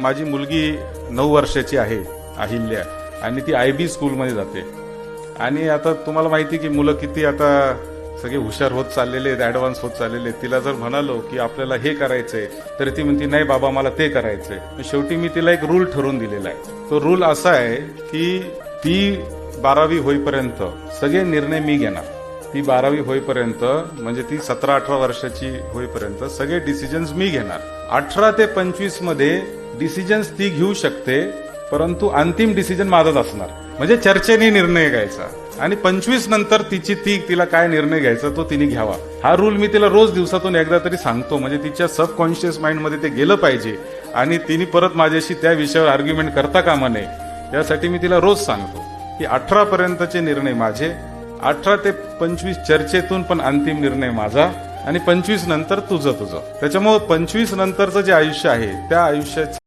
माझी मुलगी नऊ वर्षाची आहे अहिल्या. आणि ती आय बी स्कूलमध्ये जाते. आणि आता तुम्हाला माहिती की मुलं किती आता सगळे हुशार होत चाललेले आहेत ऍडव्हान्स होत चाललेले तिला जर म्हणालो की आपल्याला हे करायचंय तर ती म्हणते नाही बाबा मला ते करायचंय. शेवटी मी तिला एक रूल ठरवून दिलेला आहे. तो रूल असा आहे की ती बारावी होईपर्यंत सगळे निर्णय मी घेणार. ती बारावी होईपर्यंत म्हणजे ती सतरा अठरा वर्षाची होईपर्यंत सगळे डिसिजन्स मी घेणार. अठरा ते पंचवीसमध्ये डिसिजन्स ती घेऊ शकते परंतु अंतिम डिसिजन माझाच असणार. म्हणजे चर्चेने निर्णय घ्यायचा. आणि पंचवीस नंतर तिची ती तिला काय निर्णय घ्यायचा तो तिने घ्यावा. हा रूल मी तिला रोज दिवसातून एकदा तरी सांगतो. म्हणजे तिच्या सबकॉन्शियस माइंडमध्ये ते गेलं पाहिजे. आणि तिने परत माझ्याशी त्या विषयावर आर्ग्युमेंट करता कामा नये. यासाठी मी तिला रोज सांगतो की अठरा पर्यंतचे निर्णय माझे अठरा ते पंचवीस चर्चेतून पण अंतिम निर्णय माझा आणि पंचवीस नंतर तुझं तुझं. त्याच्यामुळं पंचवीस नंतरचं जे आयुष्य आहे त्या आयुष्याचं